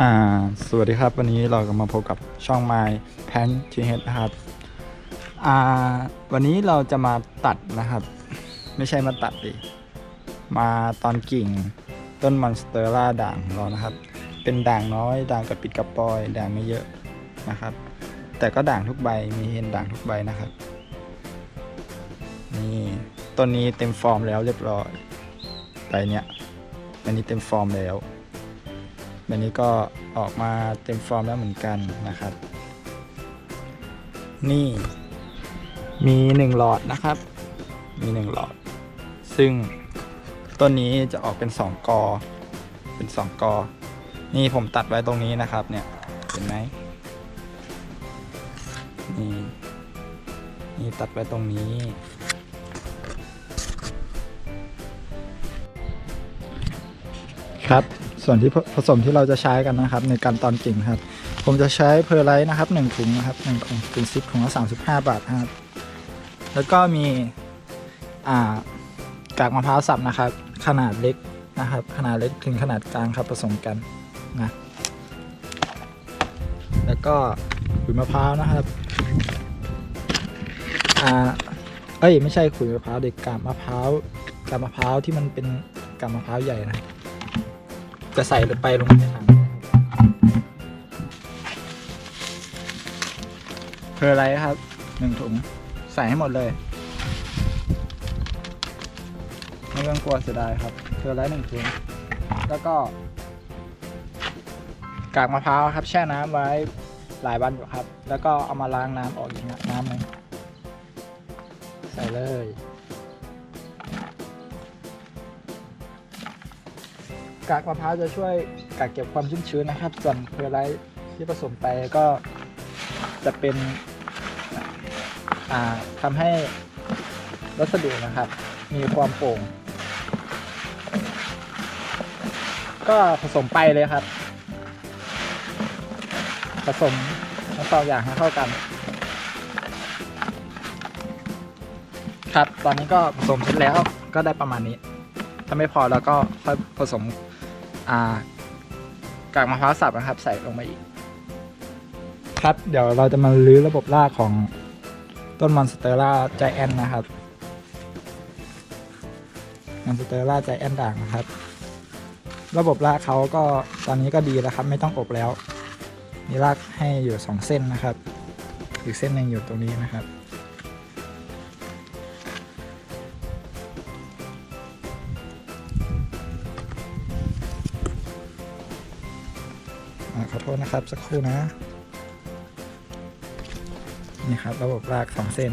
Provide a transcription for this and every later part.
อ่าสวัสดีครับ วันนี้เราก็มาพบกับช่อง My Pan t h นะครับอ่าวันนี้เราจะมาตัดนะครับ ไม่ใช่มาตัดดิมาตอนกิ่งต้นมอนสเตอร่าด่างของเรานะครับ เป็นด่างน้อยด่างกระปิดกระปอยด่างไม่เยอะนะครับ แต่ก็ด่างทุกใบมีเห็นด่างทุกใบนะครับนี่ต้นนี้เต็มฟอร์มแล้วเรียบร้อยใบเนี้ยอันนี้เต็มฟอร์มแล้ว แบบนี้ก็ออกมาเต็มฟอร์มแล้วเหมือนกันนะครับ นี่มีหนึ่งหลอดนะครับ มีหนึ่งหลอด ซึ่งต้นนี้จะออกเป็นสองกอ เป็นสองกอ นี่ผมตัดไว้ตรงนี้นะครับ เนี่ย เห็นไหมนี่ นี่ตัดไว้ตรงนี้ ครับ ส่วนที่ผสมที่เราจะใช้กันนะครับ ในการตอนกิ่งครับ ผมจะใช้เพอร์ไลท์นะครับหนึ่งถุงนะครับหนึ่งถุงเป็นซิปถุงละสามสิบห้าบาทครับ แล้วก็มีอ่ากากมะพร้าวสับนะครับ ขนาดเล็กนะครับ ขนาดเล็กถึงขนาดกลางครับผสมกันนะแล้วก็ขุยมะพร้าวนะครับอ่าเอ้ยไม่ใช่ขุยมะพร้าวเด็กกาบมะพร้าวกาบมะพร้าวที่มันเป็นกาบมะพร้าวใหญ่นะ จะใส่ลงไปลงในถังเพออะไรครับหนึ่งถุงใส่ให้หมดเลยไม่ต้องกลัวเสียดายครับเพออะไรหนึ่งถุงแล้วก็ กากมะพร้าวครับ แช่น้ำไว้หลายวันอยู่ครับ แล้วก็เอามาล้างน้ำออกอีกน้ำหนึ่งใส่เลย กากมะพร้าวจะช่วยกักเก็บความชุ่มชื้นนะครับ ส่วนเพอร์ไลท์ที่ผสมไปก็จะเป็นอ่าทำให้วัสดุนะครับ มีความโปร่ง ก็ผสมไปเลยครับ ผสมทั้งสองอย่างให้เข้ากัน ครับ ตอนนี้ก็ผสมเสร็จแล้วก็ได้ประมาณนี้ ถ้าไม่พอแล้วก็ค่อยผสม กากมะพร้าวสับนะครับ ใส่ลงมาอีก ครับเดี๋ยวเราจะมาลื้อระบบรากของต้นมอนสเตอร่าใจแอนนะครับมอนสเตอร่าใจแอนด่างนะครับ ระบบรากเขาก็ตอนนี้ก็ดีแล้วครับ ไม่ต้องอบแล้ว มีรากให้อยู่สองเส้นนะครับ อีกเส้นหนึ่งอยู่ตรงนี้นะครับ อ่าขอโทษนะครับ สักครู่นะ นี่ครับ ระบบรากสองเส้น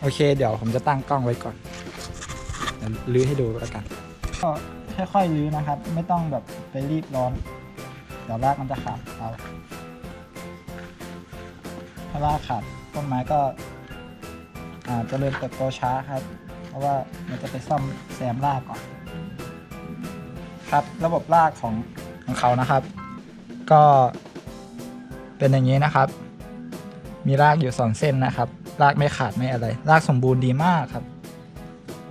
โอเค เดี๋ยวผมจะตั้งกล้องไว้ก่อนลื้อให้ดูแล้วกัน ก็ค่อยๆลื้อนะครับ ไม่ต้องแบบไปรีบร้อน เดี๋ยวรากมันจะขาดเอาถ้ารากขาดต้นไม้ก็อาจจะเริ่มเติบโตช้าครับ เพราะว่ามันจะไปซ่อมแซมรากก่อน ครับ ระบบรากของของเขานะครับ ก็เป็นอย่างนี้นะครับ มีรากอยู่สองเส้นนะครับ รากไม่ขาดไม่อะไร รากสมบูรณ์ดีมากครับ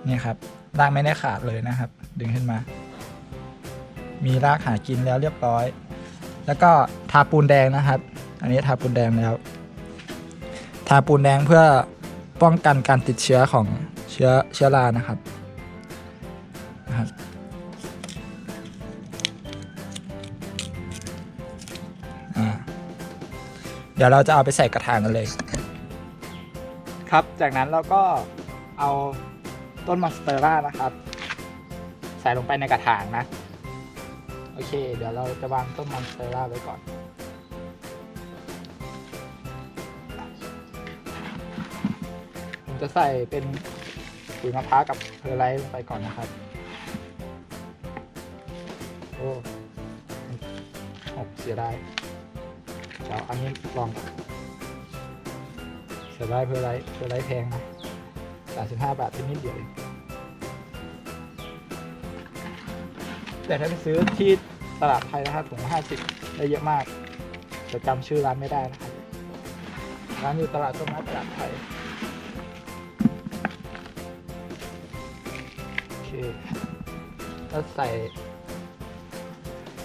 นี่ครับ รากไม่ได้ขาดเลยนะครับ ดึงขึ้นมา มีรากหากินแล้วเรียบร้อย แล้วก็ทาปูนแดงนะครับ อันนี้ทาปูนแดงแล้ว ทาปูนแดงเพื่อป้องกันการติดเชื้อของเชื้อเชื้อรานะครับนะครับ เดี๋ยวเราจะเอาไปใส่กระถางกันเลย ครับ จากนั้นเราก็เอาต้นมอนสเตอร่านะครับ ใส่ลงไปในกระถางนะ โอเค เดี๋ยวเราจะวางต้นมอนสเตอร่าไว้ก่อน ผมจะใส่เป็นปุ๋ยมะพร้าวกับเพอร์ไลท์ลงไปก่อนนะครับ โอ้หกเสียดาย ดี๋ยวอันนี้ลองก่อนเสียดายเพอร์ไลท์เพอร์ไลท์แพงนะสามสิบห้าบาทที่นิดเดียวเองแต่ถ้าไปซื้อที่ตลาดไทยนะครับถุงห้าสิบได้เยอะมากจะจำชื่อร้านไม่ได้นะครับร้านอยู่ตลาดต้นไม้ตลาดไทยโอเคแล้วใส่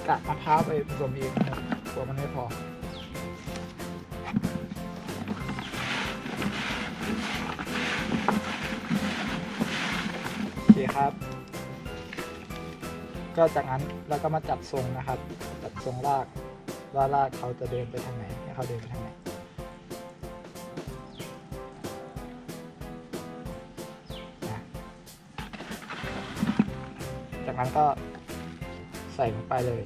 กากมะพร้าวไปผสมเองนะครับกลัวมันไม่พอ เคครับ ก็จากนั้นเราก็มาจัดทรงนะครับ จัดทรงรากว่ารากเขาจะเดินไปทางไหนให้เขาเดินไปทางไหนจากนั้นก็ใส่ลงไปเลย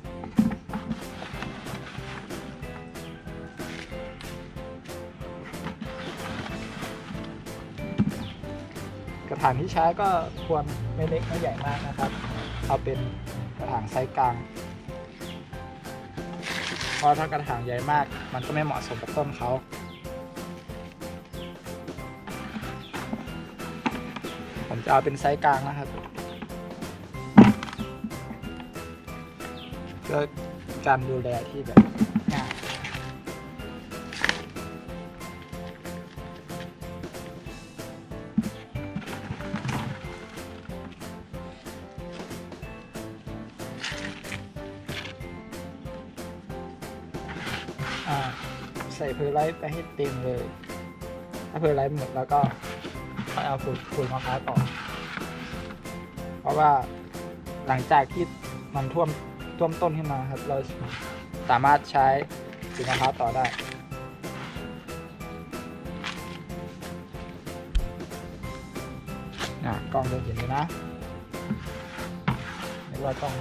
กระถางที่ใช้ก็ควรไม่เล็กไม่ใหญ่มากนะครับ เอาเป็นกระถางไซส์กลาง เพราะถ้ากระถางใหญ่มาก มันก็ไม่เหมาะสมกับต้นเขาผมจะเอาเป็นไซส์กลางนะครับเพื่อการดูแลที่แบบ ใส่เพอร์ไลท์ไปให้เต็มเลย ถ้าเพอร์ไลท์หมดแล้วก็ค่อยเอาฝุ่นฝุ่นมะพร้าวต่อ เพราะว่าหลังจากที่มันท่วมท่วมต้นขึ้นมาครับ เราสามารถใช้ฝุ่นมะพร้าวต่อได้นะกล้องจะเห็นเลยนะไม่ว่ากล้อง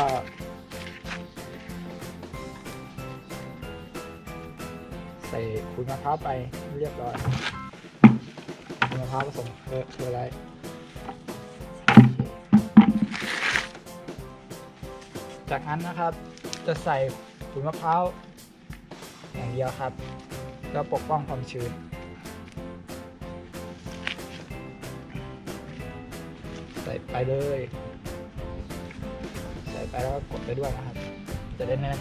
ก็ใส่ขุนมะพร้าวไปเรียบร้อยมะพร้าวผสมเออคืออะไรจากนั้นนะครับจะใส่ขุนมะพร้าวอย่างเดียวครับแล้วปกป้องความชื้น ใส่ไปเลย ไปแล้วก็กดไปด้วยนะครับ จะได้แน่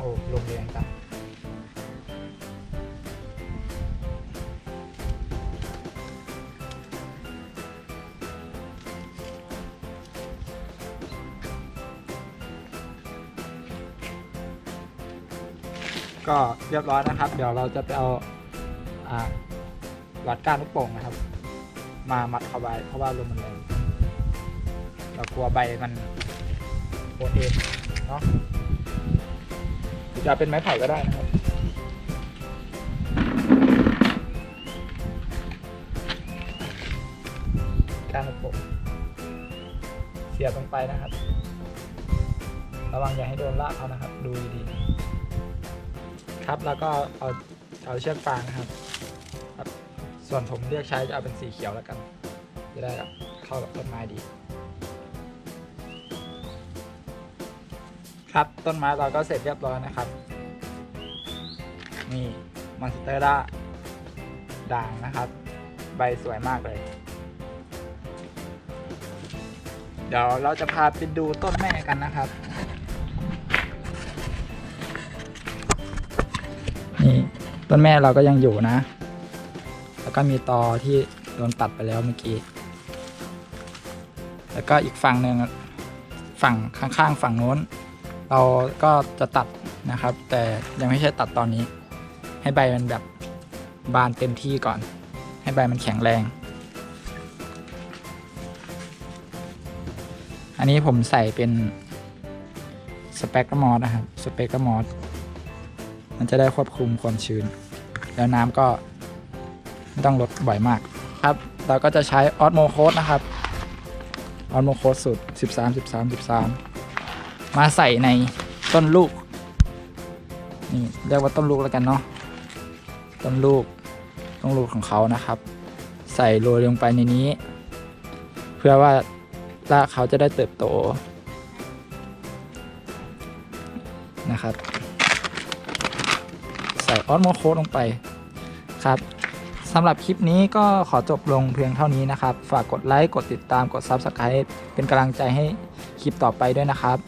โอ้ลงแรงจังก็เรียบร้อยนะครับ เดี๋ยวเราจะไปเอาอ่าหลัดก้านลูกโป่งนะครับ มามัดเข้าไว้เพราะว่าลมมันแรงเรากลัวใบมันโอนเองเนาะ จะเป็นไม้ไผ่ก็ได้นะครับ การระบบเสียบลงไปนะครับ ระวังอย่าให้โดนลากเขานะครับ ดูดีๆ ครับแล้วก็เอาเอาเชือกฟางนะครับครับส่วนผมเลือกใช้จะเอาเป็นสีเขียวแล้วกัน จะได้เข้ากับต้นไม้ดี ครับต้นไม้เราก็เสร็จเรียบร้อยนะครับ นี่มอนสเตอร์ด้าด่างนะครับ ใบสวยมากเลย เดี๋ยวเราจะพาไปดูต้นแม่กันนะครับ นี่ต้นแม่เราก็ยังอยู่นะ แล้วก็มีตอที่โดนตัดไปแล้วเมื่อกี้ แล้วก็อีกฝั่งหนึ่งฝั่งข้างๆ ฝั่งโน้น เราก็จะตัดนะครับ แต่ยังไม่ใช่ตัดตอนนี้ ให้ใบมันแบบบานเต็มที่ก่อน ให้ใบมันแข็งแรง อันนี้ผมใส่เป็นสเปกกร์มอสนะครับสเปกกร์มอสมันจะได้ควบคุมความชื้น แล้วน้ำก็ไม่ต้องลดบ่อยมากครับ เราก็จะใช้ออสโมโคสนะครับออสโมโคสสูตร 13 13 13 มาใส่ในต้นลูกนี่เรียกว่าต้นลูกแล้วกันเนาะต้นลูกต้นลูกของเขานะครับ ใส่โรยลงไปในนี้ เพื่อว่ารากเขาจะได้เติบโตนะครับ ใส่ออสโมโคสลงไปครับสำหรับคลิปนี้ก็ขอจบลงเพียงเท่านี้นะครับ ฝากกดไลค์ กดติดตาม กด Subscribe เป็นกำลังใจให้คลิปต่อไปด้วยนะครับ